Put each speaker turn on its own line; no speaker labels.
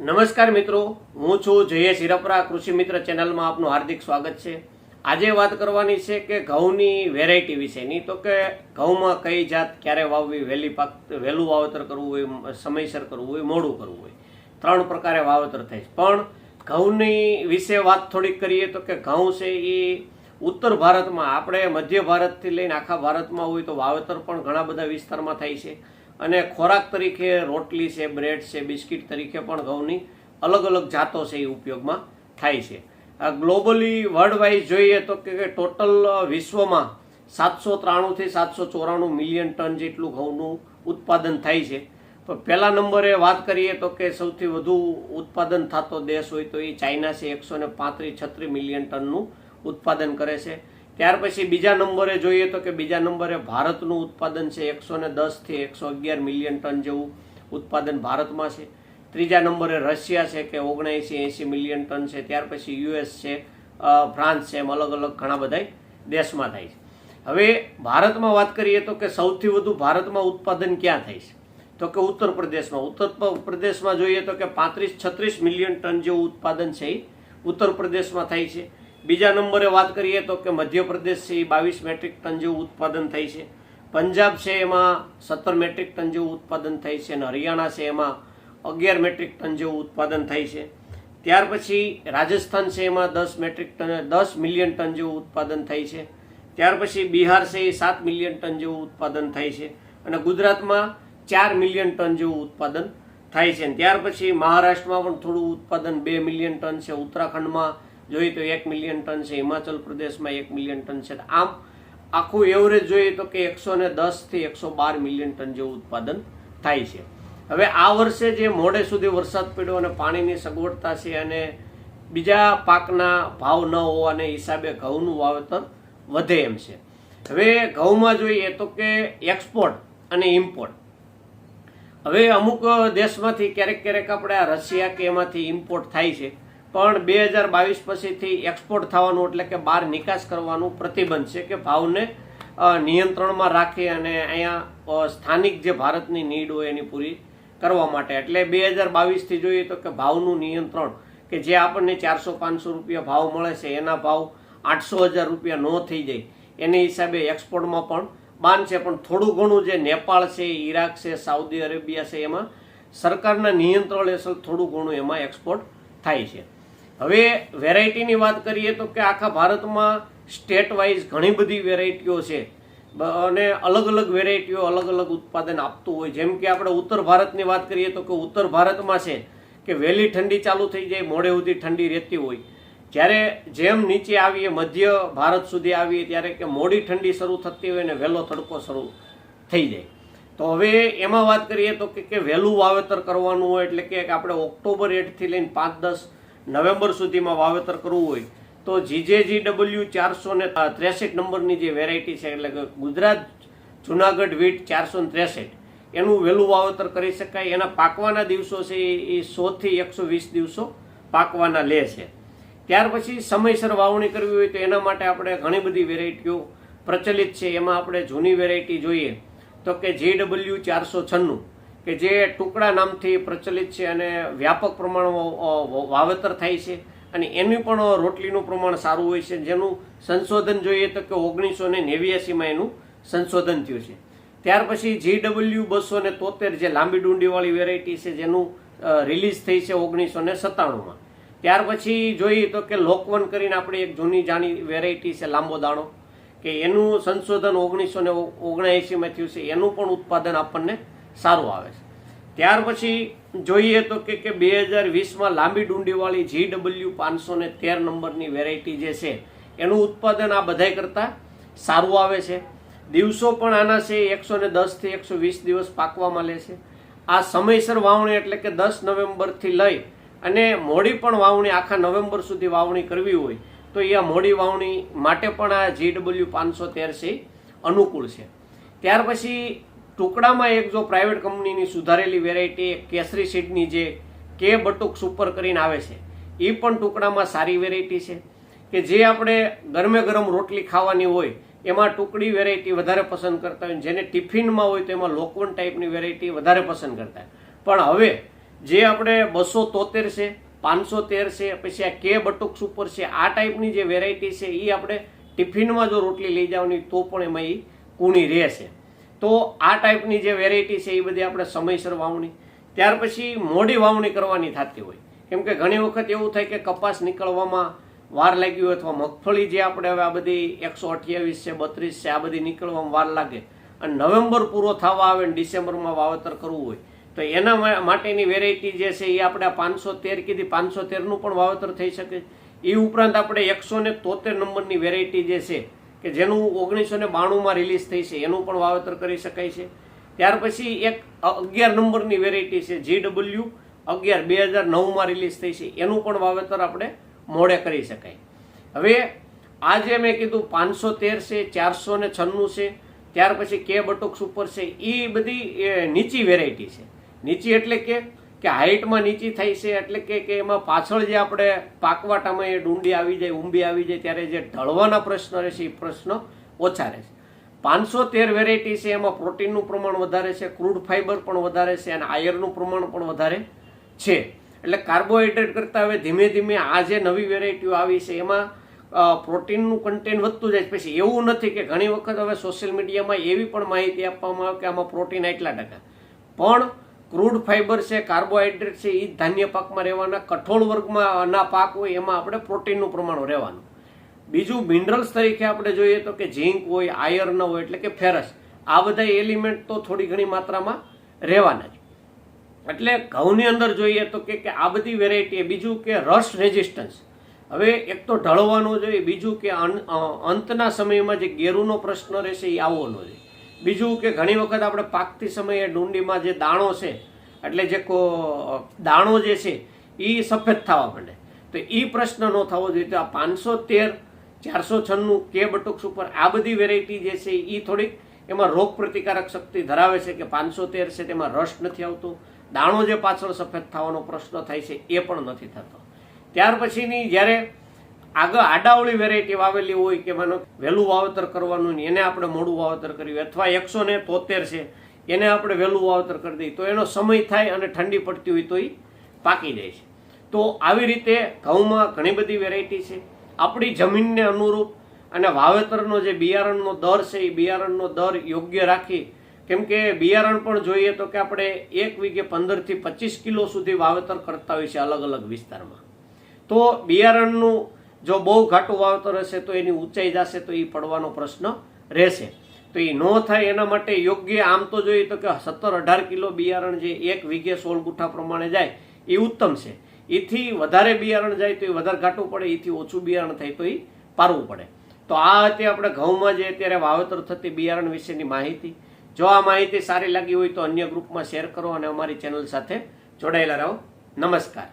નમસ્કાર મિત્રો, હું છું જયેશ હિરપરા, કૃષિ મિત્ર ચેનલમાં આપનું હાર્દિક સ્વાગત છે. આજે વાત કરવાની છે કે ઘઉંની વેરાયટી વિશેની તો કે ઘઉંમાં કઈ જાત, ક્યારે વાવવી, વહેલી પાક, વહેલું વાવેતર કરવું હોય સમયસર કરવું હોય, મોડું કરવું હોય. ત્રણ પ્રકારે વાવેતર થાય છે. પણ ઘઉંની વિશે વાત થોડીક કરીએ તો કે ઘઉં છે એ ઉત્તર ભારતમાં, આપણે મધ્ય ભારતથી લઈને આખા ભારતમાં હોય તો વાવેતર પણ ઘણા બધા વિસ્તારમાં થાય છે. અને ખોરાક તરીકે રોટલી છે, બ્રેડ છે, બિસ્કિટ તરીકે પણ ઘઉંની અલગ અલગ જાતો છે એ ઉપયોગમાં થાય છે. ગ્લોબલી વર્લ્ડ વાઇઝ જોઈએ તો કે ટોટલ વિશ્વમાં સાતસો ત્રાણુંથી સાતસો ચોરાણું મિલિયન ટન જેટલું ઘઉંનું ઉત્પાદન થાય છે. તો પહેલા નંબરે વાત કરીએ તો કે સૌથી વધુ ઉત્પાદન થતો દેશ હોય તો એ ચાઇના છે. એકસો ને પાંત્રીસ છત્રીસ મિલિયન ટનનું ઉત્પાદન કરે છે. ત્યાર પછી બીજા નંબરે જોઈએ તો કે બીજા નંબરે ભારતનું ઉત્પાદન છે એકસો ને દસથી એકસો અગિયાર મિલિયન ટન જેવું ઉત્પાદન ભારતમાં છે. ત્રીજા નંબરે રશિયા છે કે ઓગણએંસી એંસી મિલિયન ટન છે. ત્યાર પછી યુએસ છે ફ્રાન્સ છે, એમ અલગ અલગ ઘણા બધા દેશમાં થાય છે. હવે ભારતમાં વાત કરીએ તો કે સૌથી વધુ ભારતમાં ઉત્પાદન ક્યાં થાય છે? તો કે ઉત્તર પ્રદેશમાં. ઉત્તર પ્રદેશમાં જોઈએ તો કે પાંત્રીસ છત્રીસ મિલિયન ટન જેવું ઉત્પાદન છે એ ઉત્તર પ્રદેશમાં થાય છે. બીજા નંબરે વાત કરીએ તો કે મધ્યપ્રદેશ છે એ બાવીસ મેટ્રિક ટન જેવું ઉત્પાદન થાય છે. પંજાબ છે એમાં સત્તર મેટ્રિક ટન જેવું ઉત્પાદન થાય છે અને હરિયાણા છે એમાં અગિયાર મેટ્રિક ટન જેવું ઉત્પાદન થાય છે. ત્યાર પછી રાજસ્થાન છે એમાં દસ મેટ્રિક ટન, દસ મિલિયન ટન જેવું ઉત્પાદન થાય છે. ત્યાર પછી બિહાર છે એ સાત મિલિયન ટન જેવું ઉત્પાદન થાય છે અને ગુજરાતમાં ચાર મિલિયન ટન જેવું ઉત્પાદન થાય છે. ત્યાર પછી મહારાષ્ટ્રમાં પણ થોડું ઉત્પાદન બે મિલિયન ટન છે. ઉત્તરાખંડમાં જોઈએ તો એક મિલિયન ટન છે, હિમાચલ પ્રદેશમાં એક મિલિયન ટન છે. આમ આખું એવરેજ જોઈએ તો કે એકસો ને દસથી એકસો બાર મિલિયન ટન જેવું ઉત્પાદન થાય છે. હવે આ વર્ષે જે મોડે સુધી વરસાદ પડ્યો અને પાણીની સગવડતા છે અને બીજા પાકના ભાવ ન હોવાને હિસાબે ઘઉંનું વાવેતર વધે એમ છે. હવે ઘઉંમાં જોઈએ તો કે એક્સપોર્ટ અને ઇમ્પોર્ટ હવે અમુક દેશમાંથી ક્યારેક ક્યારેક આપણે રશિયા કે એમાંથી ઇમ્પોર્ટ થાય છે. પણ બે હજાર બાવીસ પછીથી એક્સપોર્ટ થવાનું એટલે કે બહાર નિકાસ કરવાનું પ્રતિબંધ છે કે ભાવને નિયંત્રણમાં રાખી અને અહીંયા સ્થાનિક જે ભારતની નીડ હોય એની પૂરી કરવા માટે. એટલે બે હજાર બાવીસથી જોઈએ તો કે ભાવનું નિયંત્રણ, કે જે આપણને ચારસો પાંચસો રૂપિયા ભાવ મળે છે, એના ભાવ આઠસો હજાર રૂપિયા ન થઈ જાય. એની હિસાબે એક્સપોર્ટમાં પણ બાન છે, પણ થોડું ઘણું જે નેપાળ છે, ઈરાક છે, સાઉદી અરેબિયા છે, એમાં સરકારના નિયંત્રણ હેઠળ થોડું ઘણું એમાં એક્સપોર્ટ થાય છે. હવે વેરાયટીની વાત કરીએ તો કે આખા ભારતમાં સ્ટેટ વાઇઝ ઘણી બધી વેરાયટીઓ છે. અને અલગ અલગ વેરાયટીઓ અલગ અલગ ઉત્પાદન આપતું હોય. જેમ કે આપણે ઉત્તર ભારતની વાત કરીએ તો કે ઉત્તર ભારતમાં છે કે વહેલી ઠંડી ચાલુ થઈ જાય, મોડે સુધી ઠંડી રહેતી હોય. જ્યારે જેમ નીચે આવીએ, મધ્ય ભારત સુધી આવીએ, ત્યારે કે મોડી ઠંડી શરૂ થતી હોય ને વહેલો તડકો શરૂ થઈ જાય. તો હવે એમાં વાત કરીએ તો કે વહેલું વાવેતર કરવાનું હોય એટલે કે આપણે ઓક્ટોબર એટથી લઈને પાંચ દસ નવેમ્બર સુધીમાં વાવેતર કરવું હોય તો જીજેજી ડબલ્યુ ચારસો ને ત્રેસઠ નંબરની જે વેરાયટી છે, એટલે કે ગુજરાત જુનાગઢ વીટ ચારસો ને ત્રેસઠ, એનું વહેલું વાવેતર કરી શકાય. એના પાકવાના દિવસો છે એ- સોથી એકસો વીસ દિવસો પાકવાના લે છે. ત્યાર પછી સમયસર વાવણી કરવી હોય તો એના માટે આપણે ઘણી બધી વેરાયટીઓ પ્રચલિત છે. એમાં આપણે જૂની વેરાયટી જોઈએ તો કે જે ડબલ્યુ ચારસો છન્નું કે જે ટુકડા નામથી પ્રચલિત છે અને વ્યાપક પ્રમાણમાં વાવેતર થાય છે. અને એનું પણ રોટલીનું પ્રમાણ સારું હોય છે. જેનું સંશોધન જોઈએ તો કે ઓગણીસો ને નેવ્યાસીમાં એનું સંશોધન થયું છે. ત્યાર પછી જી ડબલ્યુ બસો ને તોતેર જે લાંબી ડુંડીવાળી વેરાયટી છે, જેનું રિલીઝ થઈ છે ઓગણીસો ને સત્તાણુંમાં. ત્યાર પછી જોઈએ તો કે લોકવન કરીને આપણી એક જૂની જાણી વેરાયટી છે, લાંબો દાણો, કે એનું સંશોધન ઓગણીસો ને ઓગણએંસીમાં થયું છે. એનું પણ ઉત્પાદન આપણને સારું આવે છે. ત્યાર પછી જોઈએ તો કે કે બે હજાર વીસમાં લાંબી ડુંડીવાળી જી ડબલ્યુ પાંચસો ને તેર નંબરની વેરાયટી જે છે, એનું ઉત્પાદન આ બધાય કરતાં સારું આવે છે. દિવસો પણ આના છે, એકસો ને દસથી એકસો વીસ દિવસ પાકવામાં લે છે. આ સમયસર વાવણી એટલે કે દસ નવેમ્બરથી લઈ અને મોડી પણ વાવણી, આખા નવેમ્બર સુધી વાવણી કરવી હોય, તો એ મોડી વાવણી માટે પણ આ જી ડબલ્યુ પાંચસો તેર છે અનુકૂળ છે. ત્યાર પછી ટુકડામાં એક જો પ્રાઇવેટ કંપનીની સુધારેલી વેરાયટી કેસરી સીડની જે કે બટુક સુપર કરીને આવે છે, એ પણ ટુકડામાં સારી વેરાયટી છે. કે જે આપણે ગરમે ગરમ રોટલી ખાવાની હોય, એમાં ટુકડી વેરાયટી વધારે પસંદ કરતા હોય, જેને ટિફિનમાં હોય તો એમાં લોકવન ટાઈપની વેરાયટી વધારે પસંદ કરતા હોય. પણ હવે જે આપણે બસો તોતેર છે, પાંચસો તેર છે, પછી આ કે બટુક સુપર છે, આ ટાઈપની જે વેરાયટી છે એ આપણે ટિફિનમાં જો રોટલી લઈ જવાની તો પણ એમાં એ કૂણી રહેશે તો આ ટાઈપની જે વેરાયટી છે એ બધી આપણે સમયસર વાવણી. ત્યાર પછી મોડી વાવણી કરવાની થતી હોય. કેમ કે ઘણી વખત એવું થાય કે કપાસ નીકળવામાં વાર લાગી હોય અથવા મગફળી જે આપણે હવે આ બધી એકસો અઠ્યાવીસ છે, બત્રીસ છે, આ બધી નીકળવામાં વાર લાગે. અને નવેમ્બર પૂરો થવા આવે ને ડિસેમ્બરમાં વાવેતર કરવું હોય, તો એના માટેની વેરાયટી જે છે એ આપણે પાંચસો તેર કીધી. પાંચસો તેરનું પણ વાવેતર થઈ શકે. એ ઉપરાંત આપણે એકસો તોતેર નંબરની વેરાયટી જે છે કે જેનું ઓગણીસો ને બાણુંમાં રિલીઝ થઈ છે, એનું પણ વાવેતર કરી શકાય છે. ત્યાર પછી એક અગિયાર નંબરની વેરાયટી છે જી ડબલ્યુ અગિયાર, બે હજાર નવમાં રિલીઝ થઈ છે. એનું પણ વાવેતર આપણે મોડે કરી શકાય. હવે, આજે મેં કીધું પાંચસો તેર છે, ચારસો ને છન્નું છે, ત્યાર પછી કે બટુક સુપર છે. એ બધી નીચી વેરાયટી છે. નીચી એટલે કે કે હાઇટમાં નીચી થાય છે એટલે કે કે એમાં પાછળ જે આપણે પાકવાટામાં એ ડુંડી આવી જાય, ઊંબી આવી જાય, ત્યારે જે ઢળવાના પ્રશ્ન રહેશે, એ પ્રશ્ન ઓછા રહેશે. પાંચસો તેર વેરાયટી છે, એમાં પ્રોટીનનું પ્રમાણ વધારે છે, ક્રૂડ ફાઇબર પણ વધારે છે અને આયરનું પ્રમાણ પણ વધારે છે. એટલે કાર્બોહાઈડ્રેટ કરતાં હવે ધીમે ધીમે આ જે નવી વેરાયટીઓ આવી છે, એમાં પ્રોટીનનું કન્ટેન્ટ વધતું જાય. પછી એવું નથી કે ઘણી વખત હવે સોશિયલ મીડિયામાં એવી પણ માહિતી આપવામાં આવે કે આમાં પ્રોટીન એટલા ટકા. પણ ક્રૂડ ફાઇબર છે કાર્બોહાઈડ્રેટ છે એ ધાન્ય પાકમાં રહેવાના. કઠોળ વર્ગમાં ના પાક હોય, એમાં આપણે પ્રોટીનનું પ્રમાણ રહેવાનું. બીજું મિનરલ્સ તરીકે આપણે જોઈએ તો કે ઝીંક હોય, આયર્ન હોય, એટલે કે ફેરસ. આ બધા એલિમેન્ટ તો થોડી ઘણી માત્રામાં રહેવાના જ. એટલે ઘઉંની અંદર જોઈએ તો કે આ બધી વેરાયટી બીજું કે રસ રેઝિસ્ટન્સ હવે એક તો ઢળવાનો જોઈએ બીજું કે અંતના સમયમાં જે ગેરુનો પ્રશ્ન રહેશે એ આવવો ન જોઈએ બીજું કે ઘણી વખત આપણે પાકતી સમયે ડુંડીમાં જે દાણો છે, એટલે જે દાણો જે છે એ સફેદ થવા માંડે. તો એ પ્રશ્ન ન થવો જોઈએ. તો આ પાંચસો તેર, ચારસો છન્નું કે બટુક્સ ઉપર આ બધી વેરાયટી જે છે એ થોડીક એમાં રોગ પ્રતિકારક શક્તિ ધરાવે છે કે પાંચસો તેર છે તેમાં રસ નથી આવતો. દાણો જે પાછળ સફેદ થવાનો પ્રશ્ન થાય છે એ પણ નથી થતો. ત્યાર પછીની જ્યારે આગળ આડાવળી વેરાયટી વાવેલી હોય કે માનો વહેલું વાવેતર કરવાનું ને એને આપણે મોડું વાવેતર કર્યું, અથવા એકસો ને તોતેર છે, એને આપણે વહેલું વાવેતર કરી દઈએ. તો એનો સમય થાય અને ઠંડી પડતી હોય તો એ પાકી જાય છે. તો આવી રીતે ઘઉંમાં ઘણી બધી વેરાયટી છે. આપણી જમીનને અનુરૂપ અને વાવેતરનો જે બિયારણનો દર છે એ બિયારણનો દર યોગ્ય રાખી, કેમ કે બિયારણ પણ જોઈએ તો કે આપણે એક વીઘે પંદરથી પચીસ કિલો સુધી વાવેતર કરતા હોય છે અલગ અલગ વિસ્તારમાં. તો બિયારણનું જો બહુ ઘાટું વાવતર હશે તો એની ઊંચાઈ જશે તો એ પડવાનો પ્રશ્ન રહેશે. તો એ ન થાય એના માટે યોગ્ય આમ તો જોઈએ તો કે સત્તર અઢાર કિલો બિયારણ જે એક વીઘે સોળ ગુઠા પ્રમાણે જાય એ ઉત્તમ છે. એથી વધારે બિયારણ જાય તો એ વધારે ઘાટું પડે એથી ઓછું બિયારણ થાય તો એ પારવું પડે. તો આ હતી આપણે ઘઉંમાં જે અત્યારે વાવેતર થતી બિયારણ વિશેની માહિતી. જો આ માહિતી સારી લાગી હોય તો અન્ય ગ્રુપમાં શેર કરો અને અમારી ચેનલ સાથે જોડાયેલા રહો. નમસ્કાર.